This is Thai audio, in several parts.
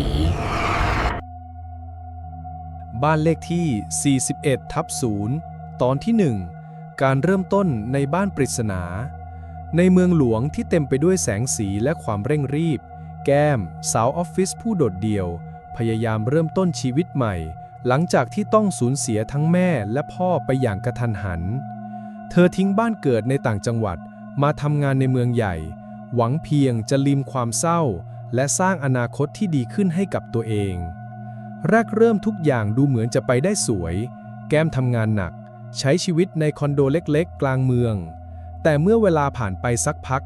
ี บ้านเลขที่ 41 ทับ0ตอนที่ 1 การเริ่มต้นในบ้านปริศนา ในเมืองหลวงที่เต็มไปด้วยแสงสีและความเร่งรีบ แก้ม สาวออฟฟิศผู้โดดเดี่ยว พยายามเริ่มต้นชีวิตใหม่ หลังจากที่ต้องสูญเสียทั้งแม่และพ่อไปอย่างกระทันหัน เธอทิ้งบ้านเกิดในต่างจังหวัดมาทำงานในเมืองใหญ่ หวังเพียงจะลิมความเศร้า และสร้างอนาคตที่ดีขึ้นให้กับตัวเอง แรกเริ่มทุกอย่างดูเหมือนจะไปได้สวย แก้มทำงานหนัก ใช้ชีวิตในคอนโดเล็กๆ กลางเมือง แต่เมื่อเวลาผ่านไปสักพัก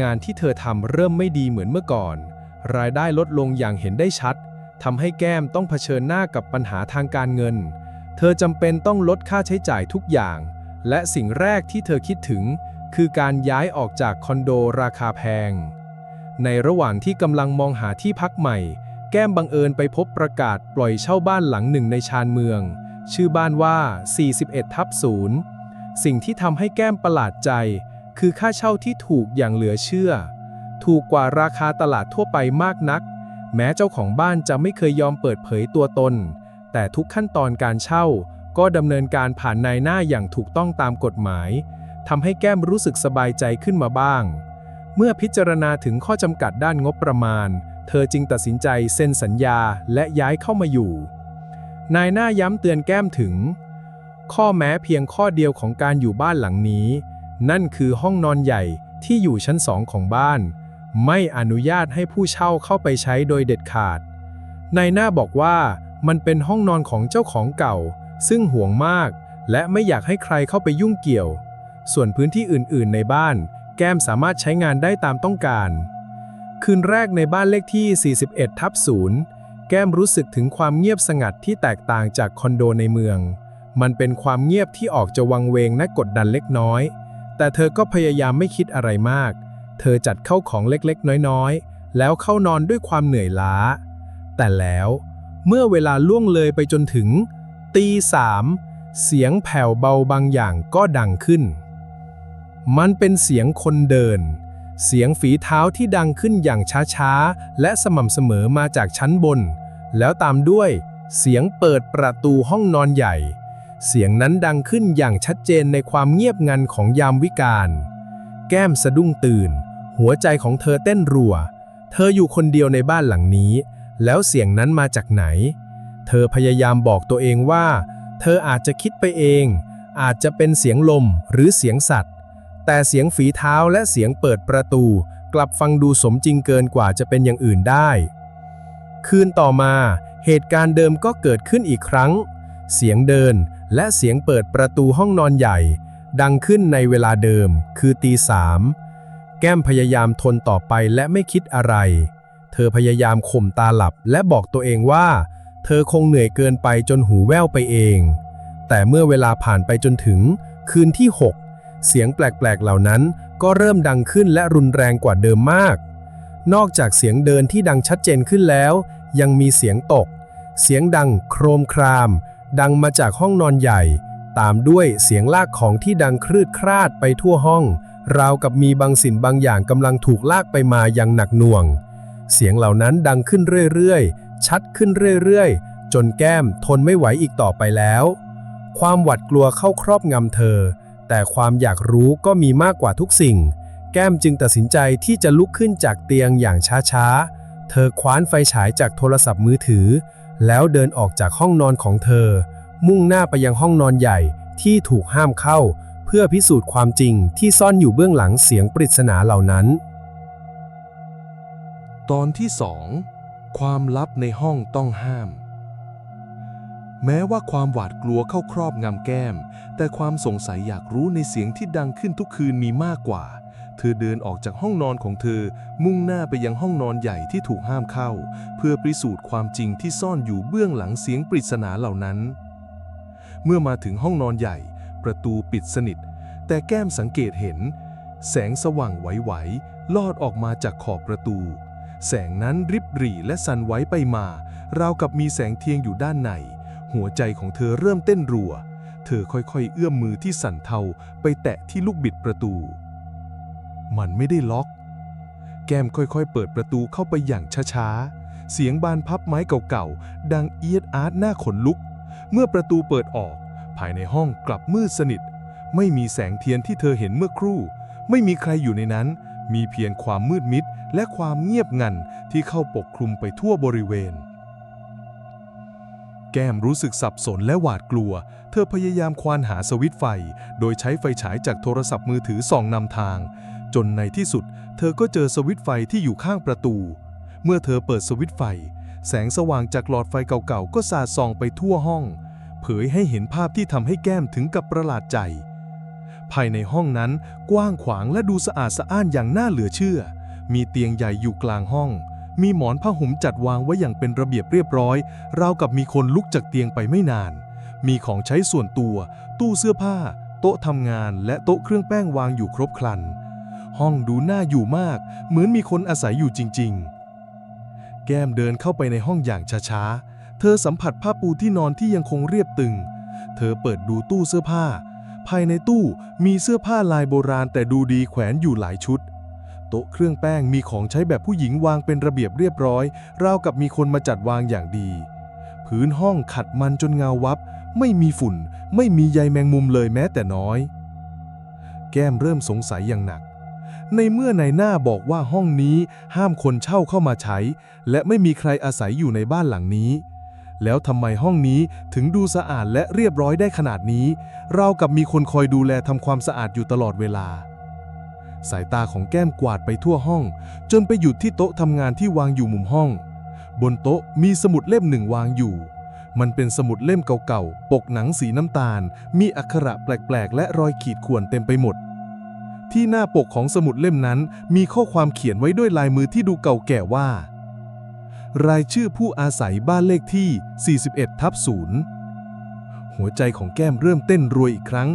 งานที่เธอทำเริ่มไม่ดีเหมือนเมื่อก่อน รายได้ลดลงอย่างเห็นได้ชัดทำให้แก้มต้องเผชิญหน้ากับปัญหาทางการเงิน เธอจำเป็นต้องลดค่าใช้จ่ายทุกอย่าง และสิ่งแรกที่เธอคิดถึง คือการย้ายออกจากคอนโดราคาแพง ในระหว่างที่กำลังมองหาที่พักใหม่ แก้มบังเอิญไปพบประกาศปล่อยเช่าบ้านหลังหนึ่งในชานเมือง ชื่อบ้านว่า 41 ทับ0สิ่งที่ทำให้แก้มประหลาดใจ คือค่าเช่าที่ถูกอย่างเหลือเชื่อ ถูกกว่าราคาตลาดทั่วไปมากนัก แม้เจ้าของบ้านจะไม่เคยยอมเปิดเผยตัวตน แต่ทุกขั้นตอนการเช่า ก็ดำเนินการผ่านนายหน้าอย่างถูกต้องตามกฎหมายทำให้แก้มรู้สึกสบายใจขึ้นมาบ้าง เมื่อพิจารณาถึงข้อจำกัดด้านงบประมาณ เธอจึงตัดสินใจเซ็นสัญญาและย้ายเข้ามาอยู่ นายหน้าย้ำเตือนแก้มถึง ข้อแม้เพียงข้อเดียวของการอยู่บ้านหลังนี้ นั่นคือห้องนอนใหญ่ที่อยู่ชั้นสองของบ้าน ไม่อนุญาตให้ผู้เช่าเข้าไปใช้โดยเด็ดขาด นายหน้าบอกว่ามันเป็นห้องนอนของเจ้าของเก่า ซึ่งห่วงมาก และไม่อยากให้ใครเข้าไปยุ่งเกี่ยว ส่วนพื้นที่อื่น ๆ ในบ้าน แก้มสามารถใช้งานได้ตามต้องการ คืนแรกในบ้านเลขที่ 41 ทับ0แก้มรู้สึกถึงความเงียบสงัดที่แตกต่างจากคอนโดในเมือง มันเป็นความเงียบที่ออกจะวังเวงและกดดันเล็กน้อย แต่เธอก็พยายามไม่คิดอะไรมาก เธอจัดเข้าของเล็กๆ น้อยๆ แล้วเข้านอนด้วยความเหนื่อยล้า แต่แล้วเมื่อเวลาล่วงเลยไปจนถึงตีสามเสียงแผ่วเบาบางอย่างก็ดังขึ้น มันเป็นเสียงคนเดิน เสียงฝีเท้าที่ดังขึ้นอย่างช้าๆ และสม่ำเสมอมาจากชั้นบน แล้วตามด้วย เสียงเปิดประตูห้องนอนใหญ่ เสียงนั้นดังขึ้นอย่างชัดเจนในความเงียบงันของยามวิกาล แก้มสะดุ้งตื่น หัวใจของเธอเต้นรัว เธออยู่คนเดียวในบ้านหลังนี้ แล้วเสียงนั้นมาจากไหน เธอพยายามบอกตัวเองว่า เธออาจจะคิดไปเอง อาจจะเป็นเสียงลมหรือเสียงสัตว์ แต่เสียงฝีเท้าและเสียงเปิดประตู กลับฟังดูสมจริงเกินกว่าจะเป็นอย่างอื่นได้ คืนต่อมา เหตุการณ์เดิมก็เกิดขึ้นอีกครั้ง เสียงเดินและเสียงเปิดประตูห้องนอนใหญ่ ดังขึ้นในเวลาเดิม คือตีสามแก้มพยายามทนต่อไปและไม่คิดอะไร เธอพยายามข่มตาหลับและบอกตัวเองว่า เธอคงเหนื่อยเกินไปจนหูแว่วไปเอง แต่เมื่อเวลาผ่านไปจนถึง คืนที่6 เสียงแปลกๆ เหล่านั้นก็เริ่มดังขึ้นและรุนแรงกว่าเดิมมาก นอกจากเสียงเดินที่ดังชัดเจนขึ้นแล้ว ยังมีเสียงตก เสียงดังโครมคราม ดังมาจากห้องนอนใหญ่ ตามด้วยเสียงลากของที่ดังครืดคราดไปทั่วห้อง ราวกับมีบางสิ่งบางอย่างกำลังถูกลากไปมาอย่างหนักหน่วง เสียงเหล่านั้นดังขึ้นเรื่อยๆ ชัดขึ้นเรื่อยๆ จนแก้มทนไม่ไหวอีกต่อไปแล้ว ความหวาดกลัวเข้าครอบงำเธอ แต่ความอยากรู้ก็มีมากกว่าทุกสิ่ง แก้มจึงตัดสินใจที่จะลุกขึ้นจากเตียงอย่างช้าๆ เธอคว้านไฟฉายจากโทรศัพท์มือถือ แล้วเดินออกจากห้องนอนของเธอ มุ่งหน้าไปยังห้องนอนใหญ่ที่ถูกห้ามเข้า เพื่อพิสูจน์ความจริงที่ซ่อนอยู่เบื้องหลังเสียงปริศนาเหล่านั้น ตอนที่สองความลับในห้องต้องห้าม แม้ว่าความหวาดกลัวเข้าครอบงำแก้ม แต่ความสงสัยอยากรู้ในเสียงที่ดังขึ้นทุกคืนมีมากกว่า เธอเดินออกจากห้องนอนของเธอ มุ่งหน้าไปยังห้องนอนใหญ่ที่ถูกห้ามเข้า เพื่อพิสูจน์ความจริงที่ซ่อนอยู่เบื้องหลังเสียงปริศนาเหล่านั้น เมื่อมาถึงห้องนอนใหญ่ ประตูปิดสนิท แต่แก้มสังเกตเห็น แสงสว่างไหวๆลอดออกมาจากขอบประตู แสงนั้นริบหรี่และสั่นไหวไปมา ราวกับมีแสงเทียงอยู่ด้านใน หัวใจของเธอเริ่มเต้นรัว เธอค่อยๆ เอื้อมมือที่สั่นเทาไปแตะที่ลูกบิดประตู มันไม่ได้ล็อก แก้มค่อยๆ เปิดประตูเข้าไปอย่างช้าๆ เสียงบานพับไม้เก่าๆ ดังเอียดอาร์ตหน้าขนลุก เมื่อประตูเปิดออก ภายในห้องกลับมืดสนิท ไม่มีแสงเทียนที่เธอเห็นเมื่อครู่ ไม่มีใครอยู่ในนั้น มีเพียงความมืดมิดและความเงียบงันที่เข้าปกคลุมไปทั่วบริเวณ แก้มรู้สึกสับสนและหวาดกลัว เธอพยายามควานหาสวิตไฟ โดยใช้ไฟฉายจากโทรศัพท์มือถือส่องนำทาง จนในที่สุด เธอก็เจอสวิตไฟที่อยู่ข้างประตู เมื่อเธอเปิดสวิตไฟ แสงสว่างจากหลอดไฟเก่าๆ ก็สาดส่องไปทั่วห้อง เผยให้เห็นภาพที่ทำให้แก้มถึงกับประหลาดใจ ภายในห้องนั้นกว้างขวางและดูสะอาดสะอ้านอย่างน่าเหลือเชื่อ มีเตียงใหญ่อยู่กลางห้อง มีหมอนผ้าห่มจัดวางไว้อย่างเป็นระเบียบเรียบร้อย ราวกับมีคนลุกจากเตียงไปไม่นาน มีของใช้ส่วนตัว ตู้เสื้อผ้า โต๊ะทำงาน และโต๊ะเครื่องแป้งวางอยู่ครบครัน ห้องดูน่าอยู่มาก เหมือนมีคนอาศัยอยู่จริง ๆ แก้มเดินเข้าไปในห้องอย่างช้าๆ เธอสัมผัสผ้าปูที่นอนที่ยังคงเรียบตึง เธอเปิดดูตู้เสื้อผ้า ภายในตู้มีเสื้อผ้าลายโบราณแต่ดูดีแขวนอยู่หลายชุด โต๊ะเครื่องแป้งมีของใช้แบบผู้หญิงวางเป็นระเบียบเรียบร้อย ราวกับมีคนมาจัดวางอย่างดี พื้นห้องขัดมันจนเงาวับ ไม่มีฝุ่น ไม่มีใยแมงมุมเลยแม้แต่น้อย แก้มเริ่มสงสัยอย่างหนัก ในเมื่อนายหน้าบอกว่าห้องนี้ห้ามคนเช่าเข้ามาใช้ และไม่มีใครอาศัยอยู่ในบ้านหลังนี้ แล้วทำไมห้องนี้ถึงดูสะอาดและเรียบร้อยได้ขนาดนี้ เรากับมีคนคอยดูแลทำความสะอาดอยู่ตลอดเวลา สายตาของแก้มกวาดไปทั่วห้อง จนไปหยุดที่โต๊ะทำงานที่วางอยู่มุมห้อง บนโต๊ะมีสมุดเล่มหนึ่งวางอยู่ มันเป็นสมุดเล่มเก่าๆ ปกหนังสีน้ำตาล มีอักขระแปลกๆ และรอยขีดข่วนเต็มไปหมด ที่หน้าปกของสมุดเล่มนั้น มีข้อความเขียนไว้ด้วยลายมือที่ดูเก่าแก่ว่า รายชื่อผู้อาศัยบ้านเลขที่ 41ทับ0หัวใจของแก้มเริ่มเต้นรวยอีกครั้ง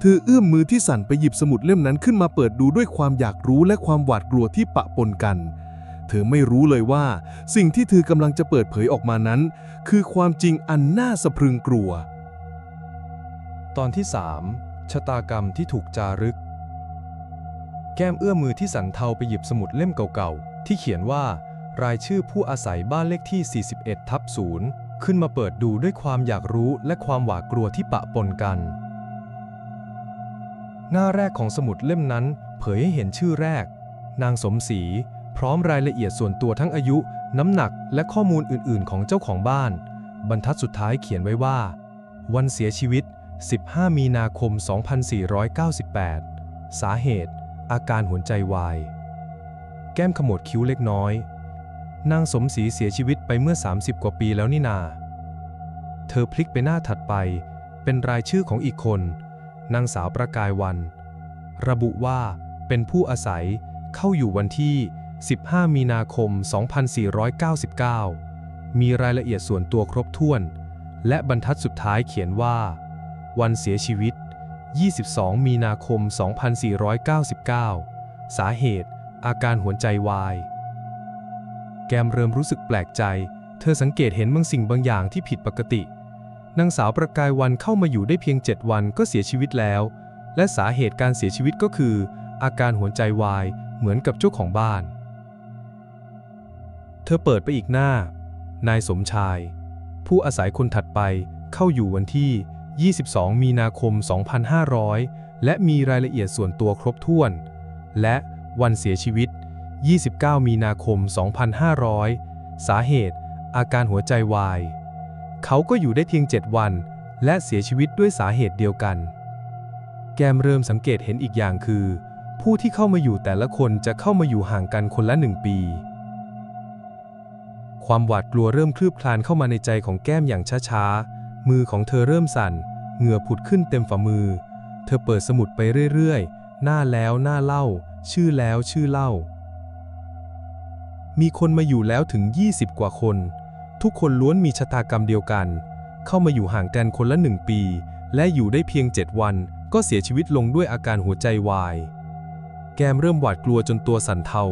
เธอเอื้อมมือที่สั่นไปหยิบสมุดเล่มนั้นขึ้นมาเปิดดูด้วยความอยากรู้และความหวาดกลัวที่ปะปนกัน เธอไม่รู้เลยว่า สิ่งที่เธอกำลังจะเปิดเผยออกมานั้น คือความจริงอันน่าสะพรึงกลัว ตอนที่ 3 ชะตากรรมที่ถูกจารึก แก้มเอื้อมมือที่สันเทาไปหยิบสมุดเล่มเก่าๆ ที่เขียนว่า รายชื่อผู้อาศัยบ้านเลขที่ 41ทับ0ขึ้นมาเปิดดูด้วยความอยากรู้และความหวาดกลัวที่ปะปนกัน หน้าแรกของสมุดเล่มนั้น เผยให้เห็นชื่อแรก นางสมศรีพร้อมรายละเอียดส่วนตัวทั้งอายุ น้ำหนักและข้อมูลอื่น ๆ ของเจ้าของบ้าน บรรทัดสุดท้ายเขียนไว้ว่า วันเสียชีวิต 15 มีนาคม 2498 สาเหตุ อาการหัวใจวาย แก้มขมวดคิ้วเล็กน้อย นางสมศรีเสียชีวิตไปเมื่อ 30 กว่าปีแล้วนี่นา เธอพลิกไปหน้าถัดไป เป็นรายชื่อของอีกคน นางสาวประกายวัน ระบุว่าเป็นผู้อาศัยเข้าอยู่วันที่ 15 มีนาคม 2499 มีรายละเอียดส่วนตัวครบถ้วน และบรรทัดสุดท้ายเขียนว่า วันเสียชีวิต 22 มีนาคม 2499 สาเหตุ อาการหัวใจวาย แกมเริ่มรู้สึกแปลกใจ เธอสังเกตเห็นบางสิ่งบางอย่างที่ผิดปกติ นางสาวประกายวันเข้ามาอยู่ได้เพียง 7 วันก็เสียชีวิตแล้ว และสาเหตุการเสียชีวิตก็คือ อาการหัวใจวายเหมือนกับเจ้าของบ้าน เธอเปิดไปอีกหน้า นายสมชาย ผู้อาศัยคนถัดไปเข้าอยู่วันที่ 22 มีนาคม 2500 และมีรายละเอียดส่วนตัวครบถ้วน และวันเสียชีวิต 29 มีนาคม 2500 สาเหตุ อาการหัวใจวาย เขาก็อยู่ได้เพียง 7 วัน และเสียชีวิตด้วยสาเหตุเดียวกัน แกมเริ่มสังเกตเห็นอีกอย่างคือ ผู้ที่เข้ามาอยู่แต่ละคนจะเข้ามาอยู่ห่างกันคนละหนึ่งปี ความหวาดกลัวเริ่มคลืบคลานเข้ามาในใจของแก้มอย่างช้าๆ มือของเธอเริ่มสั่น เหงื่อผุดขึ้นเต็มฝ่ามือ เธอเปิดสมุดไปเรื่อยๆ หน้าแล้วหน้าเล่า ชื่อแล้วชื่อเล่ามีคนมาอยู่แล้วถึง 20 กว่าคน ทุกคนล้วนมีชะตากรรมเดียวกัน เข้ามาอยู่ห่างกันคนละหนึ่งปี และอยู่ได้เพียง7วัน ก็เสียชีวิตลงด้วยอาการหัวใจวาย แกมเริ่มหวาดกลัวจนตัวสั่นเทา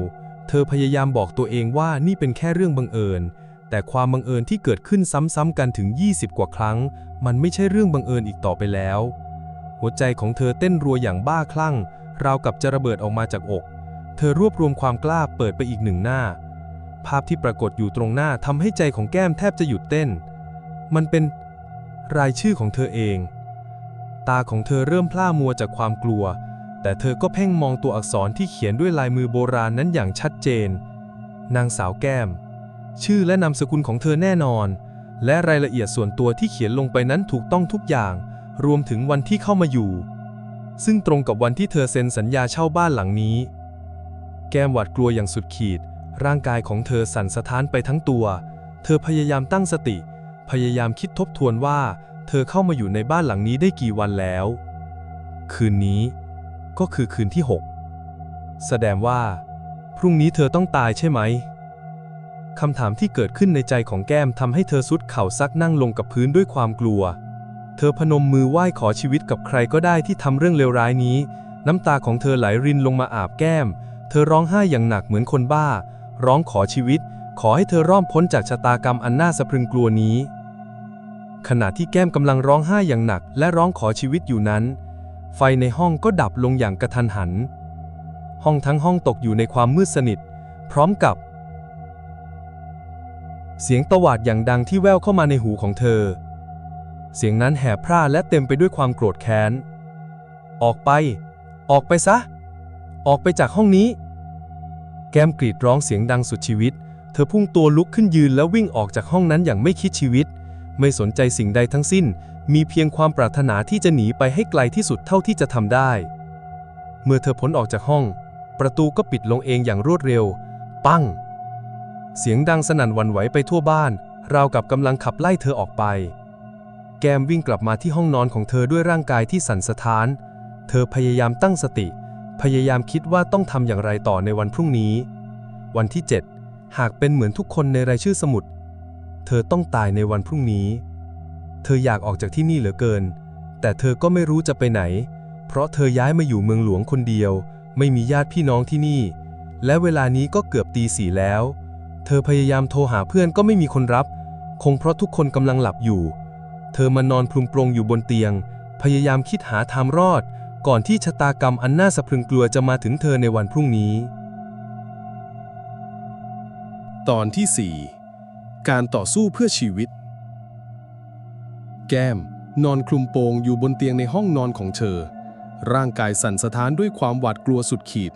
เธอพยายามบอกตัวเองว่านี่เป็นแค่เรื่องบังเอิญ แต่ความบังเอิญที่เกิดขึ้นซ้ำๆกันถึง 20 กว่าครั้ง มันไม่ใช่เรื่องบังเอิญอีกต่อไปแล้ว หัวใจของเธอเต้นรัวอย่างบ้าคลั่ง ราวกับจะระเบิดออกมาจากอก เธอรวบรวมความกล้าเปิดไปอีกหนึ่งหน้า ภาพที่ปรากฏอยู่ตรงหน้าทำให้ใจของแก้มแทบจะหยุดเต้น มันเป็นรายชื่อของเธอเอง ตาของเธอเริ่มพล่ามัวจากความกลัว แต่เธอก็เพ่งมองตัวอักษรที่เขียนด้วยลายมือโบราณนั้นอย่างชัดเจน นางสาวแก้ม ชื่อและนามสกุลของเธอแน่นอน และรายละเอียดส่วนตัวที่เขียนลงไปนั้นถูกต้องทุกอย่าง รวมถึงวันที่เข้ามาอยู่ ซึ่งตรงกับวันที่เธอเซ็นสัญญาเช่าบ้านหลังนี้ แก้มหวาดกลัวอย่างสุดขีด ร่างกายของเธอสั่นสะท้านไปทั้งตัว เธอพยายามตั้งสติ พยายามคิดทบทวนว่า เธอเข้ามาอยู่ในบ้านหลังนี้ได้กี่วันแล้ว คืนนี้ ก็คือคืนที่ 6 แสดงว่า พรุ่งนี้เธอต้องตายใช่ไหมคำถามที่เกิดขึ้นในใจของแก้มทำให้เธอสุดเข่าซักนั่งลงกับพื้นด้วยความกลัว เธอพนมมือไหว้ขอชีวิตกับใครก็ได้ที่ทำเรื่องเลวร้ายนี้ น้ำตาของเธอไหลรินลงมาอาบแก้ม เธอร้องไห้อย่างหนักเหมือนคนบ้า ร้องขอชีวิต ขอให้เธอร่อมพ้นจากชะตากรรมอันน่าสะพรึงกลัวนี้ ขณะที่แก้มกำลังร้องไห้อย่างหนัก และร้องขอชีวิตอยู่นั้น ไฟในห้องก็ดับลงอย่างกระทันหัน ห้องทั้งห้องตกอยู่ในความมืดสนิท พร้อมกับ เสียงตวาดอย่างดังที่แว่วเข้ามาในหูของเธอ เสียงนั้นแห่พร่าและเต็มไปด้วยความโกรธแค้น ออกไป ออกไปซะ ออกไปจากห้องนี้ แก้มกรีดร้องเสียงดังสุดชีวิต เธอพุ่งตัวลุกขึ้นยืนแล้ววิ่งออกจากห้องนั้นอย่างไม่คิดชีวิต ไม่สนใจสิ่งใดทั้งสิ้น มีเพียงความปรารถนาที่จะหนีไปให้ไกลที่สุดเท่าที่จะทำได้ เมื่อเธอพ้นออกจากห้อง ประตูก็ปิดลงเองอย่างรวดเร็ว ปั้ง เสียงดังสนั่นวันไหวไปทั่วบ้าน ราวกับกำลังขับไล่เธอออกไป แกมวิ่งกลับมาที่ห้องนอนของเธอด้วยร่างกายที่สั่นสะท้าน เธอพยายามตั้งสติ พยายามคิดว่าต้องทำอย่างไรต่อในวันพรุ่งนี้ วันที่ 7 หากเป็นเหมือนทุกคนในรายชื่อสมุด เธอต้องตายในวันพรุ่งนี้ เธออยากออกจากที่นี่เหลือเกิน แต่เธอก็ไม่รู้จะไปไหน เพราะเธอย้ายมาอยู่เมืองหลวงคนเดียว ไม่มีญาติพี่น้องที่นี่ และเวลานี้ก็เกือบตีสี่แล้ว เธอพยายามโทรหาเพื่อนก็ไม่มีคนรับ คงเพราะทุกคนกำลังหลับอยู่ เธอมานอนพลุมโปรงอยู่บนเตียง พยายามคิดหาทางรอด ก่อนที่ชะตากรรมอันน่าสะพรึงกลัวจะมาถึงเธอในวันพรุ่งนี้ ตอนที่ 4 การต่อสู้เพื่อชีวิต แก้ม นอนคลุมโปงอยู่บนเตียงในห้องนอนของเธอ ร่างกายสั่นสะท้านด้วยความหวาดกลัวสุดขีด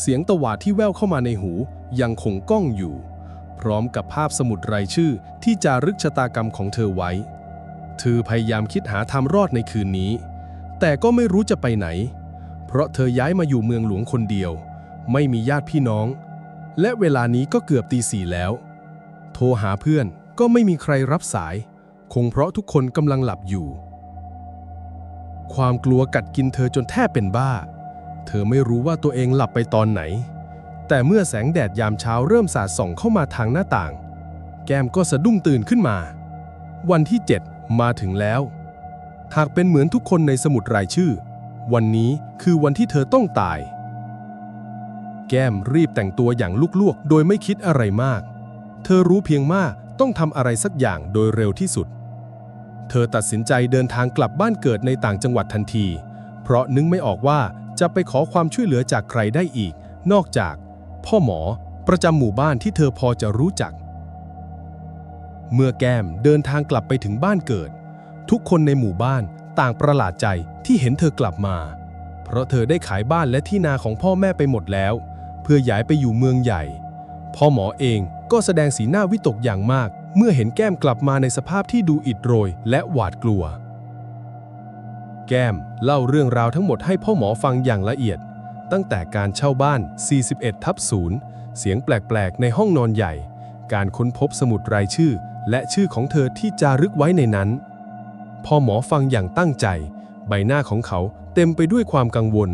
เสียงตะวาดที่แว่วเข้ามาในหูยังคงก้องอยู่ พร้อมกับภาพสมุดรายชื่อที่จารึกชะตากรรมของเธอไว้ เธอพยายามคิดหาทางรอดในคืนนี้ แต่ก็ไม่รู้จะไปไหน เพราะเธอย้ายมาอยู่เมืองหลวงคนเดียว ไม่มีญาติพี่น้อง และเวลานี้ก็เกือบตีสี่แล้ว โทรหาเพื่อนก็ไม่มีใครรับสาย คงเพราะทุกคนกำลังหลับอยู่ ความกลัวกัดกินเธอจนแทบเป็นบ้า เธอไม่รู้ว่าตัวเองหลับไปตอนไหน แต่เมื่อแสงแดดยามเช้าเริ่มสาดส่องเข้ามาทางหน้าต่าง แก้มก็สะดุ้งตื่นขึ้นมา วันที่ 7 มาถึงแล้ว หากเป็นเหมือนทุกคนในสมุดรายชื่อ วันนี้คือวันที่เธอต้องตาย แก้มรีบแต่งตัวอย่างลวกๆ โดยไม่คิดอะไรมาก เธอรู้เพียงว่าต้องทำอะไรสักอย่างโดยเร็วที่สุด เธอตัดสินใจเดินทางกลับบ้านเกิดในต่างจังหวัดทันที เพราะนึกไม่ออกว่าจะไปขอความช่วยเหลือจากใครได้อีก นอกจาก พ่อหมอประจำหมู่บ้านที่เธอพอจะรู้จัก เมื่อแก้มเดินทางกลับไปถึงบ้านเกิด ทุกคนในหมู่บ้านต่างประหลาดใจที่เห็นเธอกลับมา เพราะเธอได้ขายบ้านและที่นาของพ่อแม่ไปหมดแล้ว เพื่อย้ายไปอยู่เมืองใหญ่ พ่อหมอเองก็แสดงสีหน้าวิตกอย่างมาก เมื่อเห็นแก้มกลับมาในสภาพที่ดูอิดโรยและหวาดกลัว แก้มเล่าเรื่องราวทั้งหมดให้พ่อหมอฟังอย่างละเอียด ตั้งแต่การเช่าบ้าน 41ทับ0เสียงแปลกๆ ในห้องนอนใหญ่ การค้นพบสมุดรายชื่อ และชื่อของเธอที่จารึกไว้ในนั้น พอหมอฟังอย่างตั้งใจ ใบหน้าของเขาเต็มไปด้วยความกังวล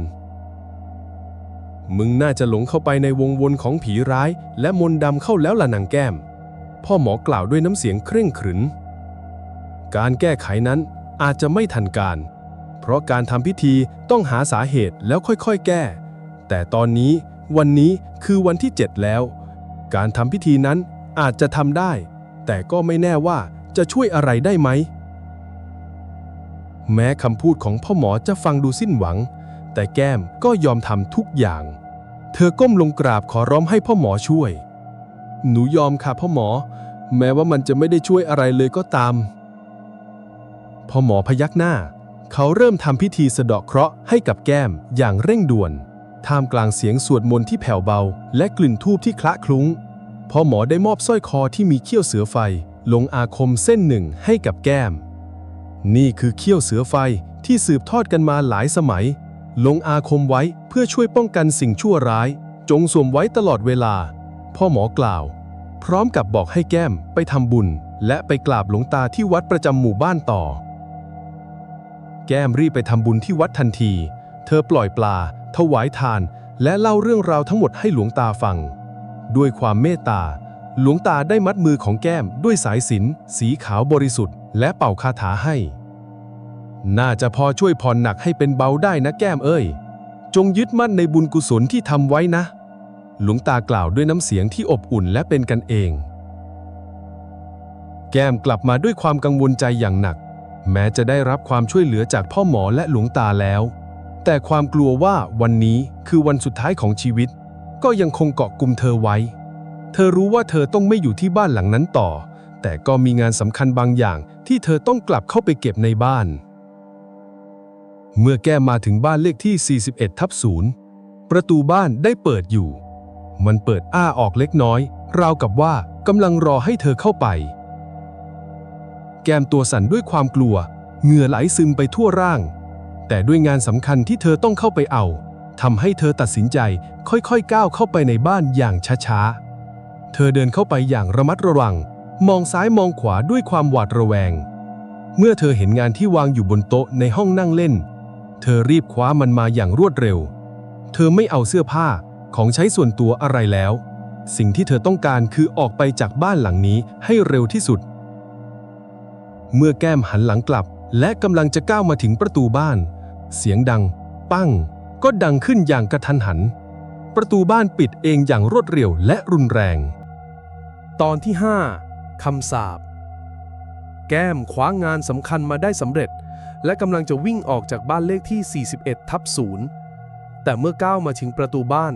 มึงน่าจะหลงเข้าไปในวงวนของผีร้าย และมนต์ดำเข้าแล้วล่ะนางแก้ม พ่อหมอกล่าวด้วยน้ำเสียงเคร่งขรึนการแก้ไขนั้นอาจจะไม่ทันการ เพราะการทำพิธีต้องหาสาเหตุแล้วค่อยๆ แก้ แต่ตอนนี้วันนี้คือวันที่ 7 แล้ว การทำพิธีนั้นอาจจะทำได้ แต่ก็ไม่แน่ว่าจะช่วยอะไรได้ไหม แม้คำพูดของพ่อหมอจะฟังดูสิ้นหวัง แต่แก้มก็ยอมทำทุกอย่าง เธอก้มลงกราบขอร้องให้พ่อหมอช่วย หนูยอมค่ะพ่อหมอ แม้ว่ามันจะไม่ได้ช่วยอะไรเลยก็ตาม พ่อหมอพยักหน้า เขาเริ่มทำพิธีสะเดาะเคราะห์ให้กับแก้มอย่างเร่งด่วน ท่ามกลางเสียงสวดมนต์ที่แผ่วเบา และกลิ่นทูบที่คละคลุ้ง พ่อหมอได้มอบสร้อยคอที่มีเขี้ยวเสือไฟ ลงอาคมเส้นหนึ่งให้กับแก้ม นี่คือเขี้ยวเสือไฟที่สืบทอดกันมาหลายสมัย ลงอาคมไว้เพื่อช่วยป้องกันสิ่งชั่วร้าย จงสวมไว้ตลอดเวลา พ่อหมอกล่าว พร้อมกับบอกให้แก้มไปทำบุญ และไปกราบหลวงตาที่วัดประจำหมู่บ้านต่อ แก้มรีบไปทำบุญที่วัดทันที เธอปล่อยปลา ถวายทาน และเล่าเรื่องราวทั้งหมดให้หลวงตาฟัง ด้วยความเมตตา หลวงตาได้มัดมือของแก้มด้วยสายสิญจนสีขาวบริสุทธิ์และเป่าคาถาให้ น่าจะพอช่วยผ่อนหนักให้เป็นเบาได้นะแก้มเอ้ย จงยึดมั่นในบุญกุศลที่ทำไว้นะ หลวงตากล่าวด้วยน้ำเสียงที่อบอุ่นและเป็นกันเอง แก้มกลับมาด้วยความกังวลใจอย่างหนัก แม้จะได้รับความช่วยเหลือจากพ่อหมอและหลวงตาแล้ว แต่ความกลัวว่าวันนี้คือวันสุดท้ายของชีวิต ก็ยังคงเกาะกลุ่มเธอไว้ เธอรู้ว่าเธอต้องไม่อยู่ที่บ้านหลังนั้นต่อ แต่ก็มีงานสำคัญบางอย่างที่เธอต้องกลับเข้าไปเก็บในบ้าน เมื่อแก้มาถึงบ้านเลขที่ 41ทับศูนย์ประตูบ้านได้เปิดอยู่ มันเปิดอ้าออกเล็กน้อย ราวกับว่ากำลังรอให้เธอเข้าไป แก้มตัวสั่นด้วยความกลัว เหงื่อไหลซึมไปทั่วร่าง แต่ด้วยงานสำคัญที่เธอต้องเข้าไปเอาทำให้เธอตัดสินใจค่อยๆ ก้าวเข้าไปในบ้านอย่างช้าๆ เธอเดินเข้าไปอย่างระมัดระวัง มองซ้ายมองขวาด้วยความหวาดระแวง เมื่อเธอเห็นงานที่วางอยู่บนโต๊ะในห้องนั่งเล่น เธอรีบคว้ามันมาอย่างรวดเร็ว เธอไม่เอาเสื้อผ้าของใช้ส่วนตัวอะไรแล้ว สิ่งที่เธอต้องการคือออกไปจากบ้านหลังนี้ให้เร็วที่สุด เมื่อแก้มหันหลังกลับ และกำลังจะก้าวมาถึงประตูบ้าน เสียงดัง ปั้ง ก็ดังขึ้นอย่างกระทันหัน ประตูบ้านปิดเองอย่างรวดเร็วและรุนแรง ตอนที่ 5 คำสาปแก้มคว้างานสำคัญมาได้สำเร็จ และกำลังจะวิ่งออกจากบ้านเลขที่ 41 ทับศูนย์แต่เมื่อก้าวมาถึงประตูบ้าน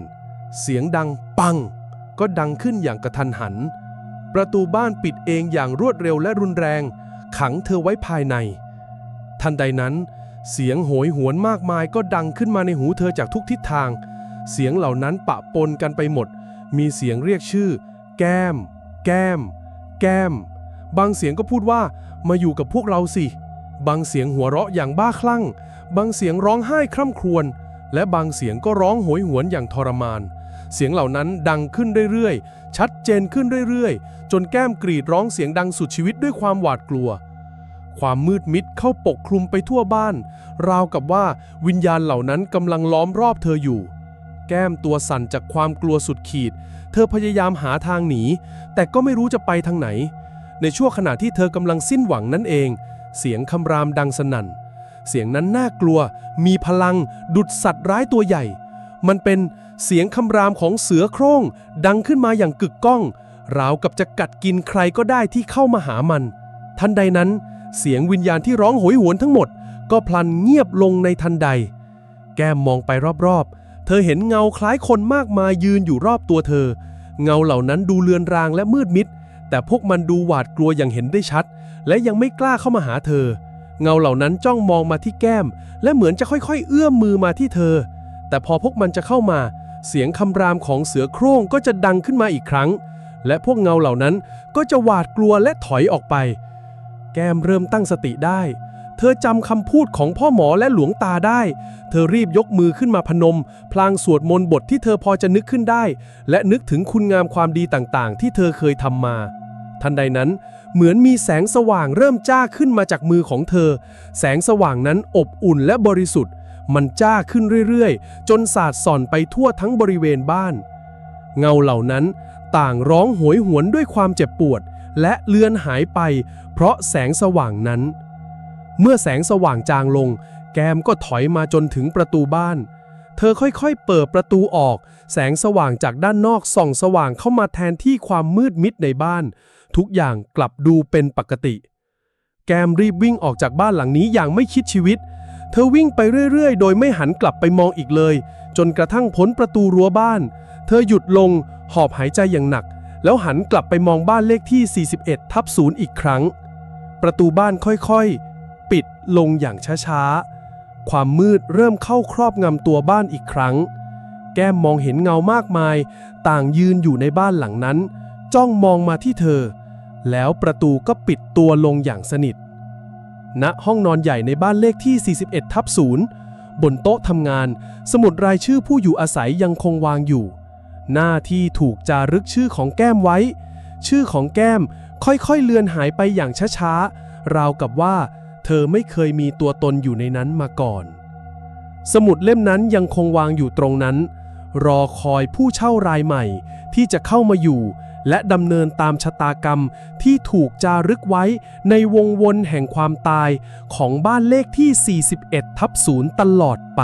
เสียงดังปัง ก็ดังขึ้นอย่างกระทันหัน ประตูบ้านปิดเองอย่างรวดเร็วและรุนแรง ขังเธอไว้ภายใน ทันใดนั้น เสียงโหยหวนมากมายก็ดังขึ้นมาในหูเธอจากทุกทิศทาง เสียงเหล่านั้นปะปนกันไปหมด มีเสียงเรียกชื่อ แก้ม แก้ม แก้ม บางเสียงก็พูดว่า มาอยู่กับพวกเราสิ บางเสียงหัวเราะอย่างบ้าคลั่ง บางเสียงร้องไห้คร่ำครวญ และบางเสียงก็ร้องโหยหวนอย่างทรมาน เสียงเหล่านั้นดังขึ้นเรื่อยๆ ชัดเจนขึ้นเรื่อยๆ จนแก้มกรีดร้องเสียงดังสุดชีวิตด้วยความหวาดกลัว ความมืดมิดเข้าปกคลุมไปทั่วบ้าน ราวกับว่าวิญญาณเหล่านั้นกำลังล้อมรอบเธออยู่ แก้มตัวสั่นจากความกลัวสุดขีด เธอพยายามหาทางหนี แต่ก็ไม่รู้จะไปทางไหน ในช่วงขณะที่เธอกำลังสิ้นหวังนั่นเอง เสียงคำรามดังสนั่น เสียงนั้นน่ากลัว มีพลัง ดุดสัตว์ร้ายตัวใหญ่ มันเป็นเสียงคำรามของเสือโคร่ง ดังขึ้นมาอย่างกึกก้อง ราวกับจะกัดกินใครก็ได้ที่เข้ามาหามัน ทันใดนั้น เสียงวิญญาณที่ร้องโหยหวนทั้งหมด ก็พลันเงียบลงในทันใดแก้มมองไปรอบๆ ธอเห็นเงาคล้ายคนมากมายยืนอยู่รอบตัวเธอ เงาเหล่านั้นดูเลือนรางและมืดมิด แต่พวกมันดูหวาดกลัวอย่างเห็นได้ชัด และยังไม่กล้าเข้ามาหาเธอ เงาเหล่านั้นจ้องมองมาที่แก้ม และเหมือนจะค่อยๆ เอื้อมมือมาที่เธอ แต่พอพวกมันจะเข้ามา เสียงคำรามของเสือโคร่งก็จะดังขึ้นมาอีกครั้ง และพวกเงาเหล่านั้นก็จะหวาดกลัวและถอยออกไป แก้มเริ่มตั้งสติได้ เธอจำคำพูดของพ่อหมอและหลวงตาได้ เธอรีบยกมือขึ้นมาพนม พลางสวดมนต์บทที่เธอพอจะนึกขึ้นได้ และนึกถึงคุณงามความดีต่างๆ ที่เธอเคยทำมา ทันใดนั้น เหมือนมีแสงสว่างเริ่มจ้าขึ้นมาจากมือของเธอ แสงสว่างนั้นอบอุ่นและบริสุทธิ์ มันจ้าขึ้นเรื่อยๆ จนสาดส่อนไปทั่วทั้งบริเวณบ้าน เงาเหล่านั้นต่างร้องโหยหวนด้วยความเจ็บปวด และเลือนหายไป เพราะแสงสว่างนั้น เมื่อแสงสว่างจางลง แก้มก็ถอยมาจนถึงประตูบ้าน เธอค่อยๆ เปิดประตูออก แสงสว่างจากด้านนอกส่องสว่างเข้ามาแทนที่ความมืดมิดในบ้าน ทุกอย่างกลับดูเป็นปกติ แกมรีบวิ่งออกจากบ้านหลังนี้อย่างไม่คิดชีวิต เธอวิ่งไปเรื่อยๆ โดยไม่หันกลับไปมองอีกเลย จนกระทั่งพ้นประตูรั้วบ้าน เธอหยุดลง หอบหายใจอย่างหนัก แล้วหันกลับไปมองบ้านเลขที่ 41ทับศูนย์อีกครั้ง ประตูบ้านค่อยๆ ปิดลงอย่างช้าๆ ความมืดเริ่มเข้าครอบงำตัวบ้านอีกครั้ง แก้มมองเห็นเงามากมาย ต่างยืนอยู่ในบ้านหลังนั้น จ้องมองมาที่เธอ แล้วประตูก็ปิดตัวลงอย่างสนิทณห้องนอนใหญ่ในบ้านเลขที่ 41 ทับศูนย์บนโต๊ะทำงาน สมุดรายชื่อผู้อยู่อาศัยยังคงวางอยู่ หน้าที่ถูกจารึกชื่อของแก้มไว้ ชื่อของแก้มค่อยๆเลือนหายไปอย่างช้าๆ ราวกับว่า ธอไม่เคยมีตัวตนอยู่ในนั้นมาก่อน สมุดเล่มนั้นยังคงวางอยู่ตรงนั้น รอคอยผู้เช่ารายใหม่ที่จะเข้ามาอยู่ และดำเนินตามชะตากรรมที่ถูกจารึกไว้ในวงวนแห่งความตายของบ้านเลขที่ 41ทับศูนย์ตลอดไป